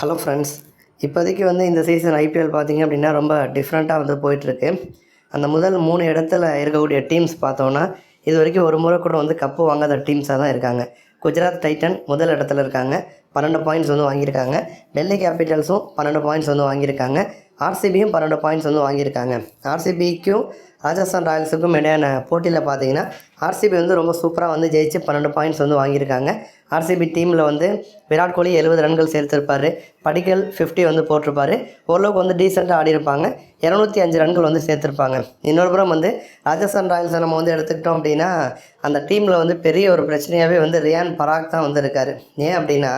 Hello friends இப்போதைக்கு வந்து இந்த சீசன் ஐபிஎல் பார்த்தீங்க அப்படின்னா ரொம்ப டிஃப்ரெண்ட்டாக வந்து போயிட்டுருக்கு. அந்த முதல் மூணு இடத்துல இருக்கக்கூடிய டீம்ஸ் பார்த்தோன்னா இது வரைக்கும் ஒரு முறை கூட வந்து கப்பு வாங்காத டீம்ஸாக தான் இருக்காங்க. குஜராத் டைட்டன் முதல் இடத்துல இருக்காங்க. பன்னெண்டு பாயிண்ட்ஸ் வந்து வாங்கியிருக்காங்க. டெல்லி கேபிட்டல்ஸும் பன்னெண்டு பாயிண்ட்ஸ் வந்து வாங்கியிருக்காங்க. ஆர்சிபியும் பன்னெண்டு பாயிண்ட்ஸ் வந்து வாங்கியிருக்காங்க. ஆர்சிபிக்கும் ராஜஸ்தான் ராயல்ஸுக்கும் இடையான போட்டியில் பார்த்தீங்கன்னா ஆர்சிபி வந்து ரொம்ப சூப்பராக வந்து ஜெயிச்சு பன்னெண்டு பாயிண்ட்ஸ் வந்து வாங்கியிருக்காங்க. ஆர்சிபி டீமில் வந்து விராட் கோலி எழுபது ரன்கள் சேர்த்துருப்பார். படிக்கல் ஃபிஃப்டி வந்து போட்டிருப்பாரு. ஓரளவுக்கு வந்து டீசெண்டாக ஆடிருப்பாங்க இரநூத்தி அஞ்சு ரன்கள் வந்து சேர்த்துருப்பாங்க. இன்னொரு புறம் வந்து ராஜஸ்தான் ராயல்ஸை நம்ம வந்து எடுத்துக்கிட்டோம் அப்படின்னா அந்த டீமில் வந்து பெரிய ஒரு பிரச்சனையாகவே வந்து ரியான் பராக் தான் வந்து இருக்கார். ஏன் அப்படின்னா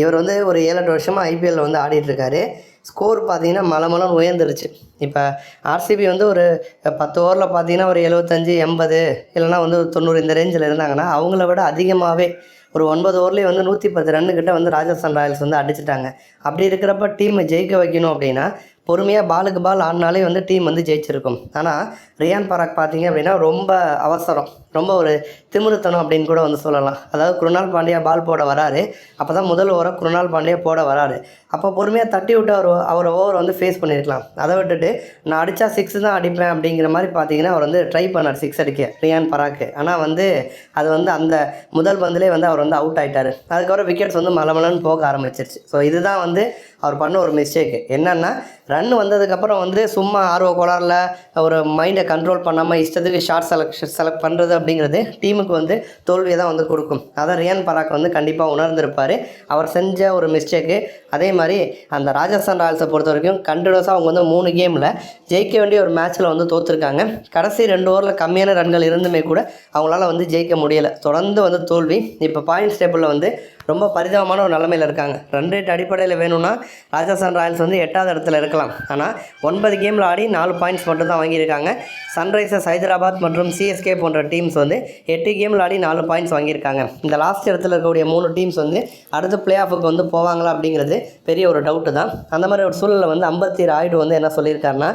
இவர் வந்து ஒரு ஏழு எட்டு வருஷமாக ஐபிஎல்ல வந்து ஆடிட்டுருக்காரு. ஸ்கோர் பார்த்தீங்கன்னா மலை மலம் உயர்ந்துருச்சு. இப்போ ஆர்சிபி வந்து ஒரு பத்து ஓவரில் பார்த்தீங்கன்னா ஒரு எழுபத்தஞ்சி எண்பது இல்லைனா வந்து ஒரு தொண்ணூறு இந்த ரேஞ்சில் இருந்தாங்கன்னா அவங்கள விட அதிகமாகவே ஒரு ஒன்பது ஓவர்லேயே வந்து நூற்றி பத்து ரன்னுக்கிட்ட வந்து ராஜஸ்தான் ராயல்ஸ் வந்து அடிச்சிட்டாங்க. அப்படி இருக்கிறப்ப டீமை ஜெயிக்க வைக்கணும் அப்படின்னா பொறுமையாக பாலுக்கு பால் ஆடினாலே வந்து டீம் வந்து ஜெயிச்சிருக்கும். ஆனால் ரியான் பராக் பார்த்தீங்க அப்படின்னா ரொம்ப அவசரம். ரொம்ப ஒரு திமிருத்தனம் அப்படின்னு கூட வந்து சொல்லலாம். அதாவது குருணால் பாண்டியா பால் போட வராரு. அப்போ தான் முதல் ஓவரை குருணால் பாண்டியா போட வராரு. அப்போ பொறுமையாக தட்டி விட்டு அவர் அவர் ஓவர் வந்து ஃபேஸ் பண்ணியிருக்கலாம் அதை விட்டுட்டு நான் அடித்தா சிக்ஸ் தான் அடிப்பேன் அப்படிங்கிற மாதிரி பார்த்தீங்கன்னா அவர் வந்து ட்ரை பண்ணார் சிக்ஸ் அடிக்க. ரியான் பராக்கு. ஆனால் வந்து அது வந்து அந்த முதல் பந்திலே வந்து அவர் வந்து அவுட் ஆகிட்டார் அதுக்கப்புறம் விக்கெட்ஸ் வந்து மலமலன்னு போக ஆரம்பிச்சிருச்சு. ஸோ இதுதான் வந்து அவர் பண்ண ஒரு மிஸ்டேக்கு என்னென்னா ரன் வந்ததுக்கப்புறம் வந்து சும்மா ஆர்வ கோளாறில் ஒரு மைண்டை கண்ட்ரோல் பண்ணாமல் இஷ்டத்துக்கு ஷார்ட் செலக்ட் செலக்ட் பண்ணுறது அப்படிங்கிறது டீமுக்கு வந்து தோல்வியை தான் வந்து கொடுக்கும். அதை ரியான் பராக் வந்து கண்டிப்பாக உணர்ந்திருப்பார். அவர் செஞ்ச ஒரு மிஸ்டேக்கு அதே மாதிரி அந்த ராஜஸ்தான் ராயல்ஸை பொறுத்த வரைக்கும் கண்டினியூஸாக அவங்க வந்து மூணு கேமில் ஜெயிக்க வேண்டிய ஒரு மேட்ச்சில் வந்து தோற்றுருக்காங்க கடைசி ரெண்டு ஓவரில் கம்மியான ரன்கள் இருந்துமே கூட அவங்களால வந்து ஜெயிக்க முடியலை. தொடர்ந்து வந்து தோல்வி. இப்போ பாயிண்ட்ஸ் டேபிளில் வந்து ரொம்ப பரிதாபமான ஒரு நிலமையில் இருக்காங்க. ரன் ரேட் அடிப்படையில் வேணும்னா ராஜஸ்தான் ராயல்ஸ் வந்து எட்டாவது இடத்துல இருக்கலாம். ஆனால் ஒன்பது கேமில் ஆடி நாலு பாயிண்ட்ஸ் மட்டும் தான் வாங்கியிருக்காங்க. சன்ரைசர்ஸ் ஹைதராபாத் மற்றும் சிஎஸ்கே போன்ற டீம்ஸ் வந்து எட்டு கேமில் ஆடி நாலு பாயிண்ட்ஸ் வாங்கியிருக்காங்க. இந்த லாஸ்ட் இடத்துல இருக்கக்கூடிய மூணு டீம்ஸ் வந்து அடுத்த பிளே ஆஃபுக்கு வந்து போவாங்களா அப்படிங்கிறது பெரிய ஒரு டவுட்டு தான். அந்த மாதிரி ஒரு சூழலில் வந்து ஐம்பத்தி ராய்டு வந்து என்ன சொல்லியிருக்காருன்னா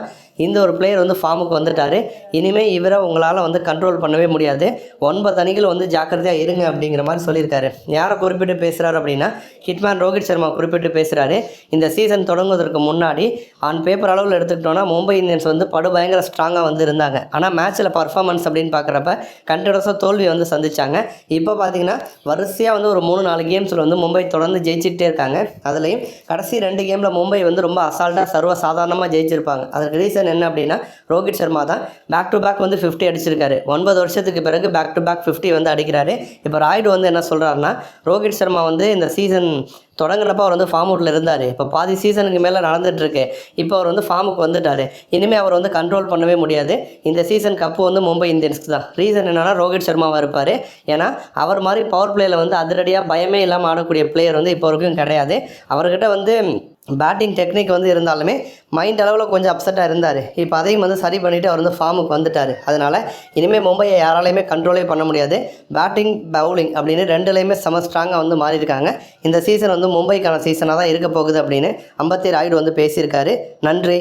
இந்த ஒரு பிளேயர் வந்து ஃபார்முக்கு வந்துட்டார். இனிமேல் இவரை உங்களால் வந்து கண்ட்ரோல் பண்ணவே முடியாது. ஒன்பது அணிகள் வந்து ஜாக்கிரதையாக இருங்க அப்படிங்கிற மாதிரி சொல்லியிருக்காரு. யாரை குறிப்பிட்டு பேசுகிறாரு அப்படின்னா ஹிட்மேன் ரோஹித் சர்மா குறிப்பிட்டு பேசுகிறாரு இந்த சீசன் தொடங்குவதற்கு முன்னாடி ஆன் பேப்பர் அளவில் எடுத்துக்கிட்டோன்னா மும்பை இந்தியன்ஸ் வந்து படு பயங்கர ஸ்ட்ராங்காக வந்து இருந்தாங்க. ஆனால் மேட்ச்சில் பர்ஃபார்மன்ஸ் அப்படின்னு பார்க்குறப்ப கண்டினியூஸாக தோல்வி வந்து சந்திச்சாங்க. இப்போ பார்த்தீங்கன்னா வரிசையாக வந்து ஒரு மூணு நாலு கேம்ஸில் வந்து மும்பை தொடர்ந்து ஜெயிச்சிட்டே இருக்காங்க. அதுலேயும் கடைசி ரெண்டு கேமில் மும்பை வந்து ரொம்ப அசால்ட்டாக சர்வ சாதாரணமாக ஜெயிச்சிருப்பாங்க. அதுக்கு ரீசன் என்ன அப்படின்னா ரோஹித் சர்மா தான் பேக் டு பேக் வந்து ஃபிஃப்டி அடிச்சிருக்காரு. ஒன்பது வருஷத்துக்கு பிறகு பேக் டு பேக் ஃபிஃப்டி வந்து அடிக்கிறாரு. இப்போ ராய்டு வந்து என்ன சொல்கிறாருன்னா ரோஹித் சர்மா வந்து இந்த சீசன் தொடங்குறப்ப அவர் வந்து ஃபார்ம் அவுட்டில் இருந்தார். இப்போ பாதி சீசனுக்கு மேலே நடந்துகிட்ருக்கு இப்போ அவர் வந்து ஃபார்முக்கு வந்துட்டார். இனிமேல் அவர் வந்து கண்ட்ரோல் பண்ணவே முடியாது. இந்த சீசன் கப்பு வந்து மும்பை இந்தியன்ஸ்க்கு தான். ரீசன் என்னென்னா ரோஹித் சர்மாவாக இருப்பார். ஏன்னா அவர் மாதிரி பவர் பிளேயில் வந்து அதிரடியாக பயமே இல்லாமல் ஆடக்கூடிய பிளேயர் வந்து இப்போ வரைக்கும் கிடையாது. அவர்கிட்ட வந்து பேட்டிங் டெக்னிக் வந்து இருந்தாலுமே மைண்ட் அளவில் கொஞ்சம் அப்செட்டாக இருந்தார். இப்போ அதையும் வந்து சரி பண்ணிவிட்டு அவர் வந்து ஃபார்முக்கு வந்துட்டார். அதனால் இனிமேல் மும்பையை யாராலையுமே கண்ட்ரோலே பண்ண முடியாது. பேட்டிங் பவுலிங் அப்படின்னு ரெண்டுலேயுமே செம ஸ்ட்ராங்காக வந்து மாறியிருக்காங்க. இந்த சீசன் வந்து மும்பைக்கான சீசனாக தான் இருக்க போகுது அப்படின்னு அம்பத்தி ராய்டு வந்து பேசியிருக்காரு. நன்றி.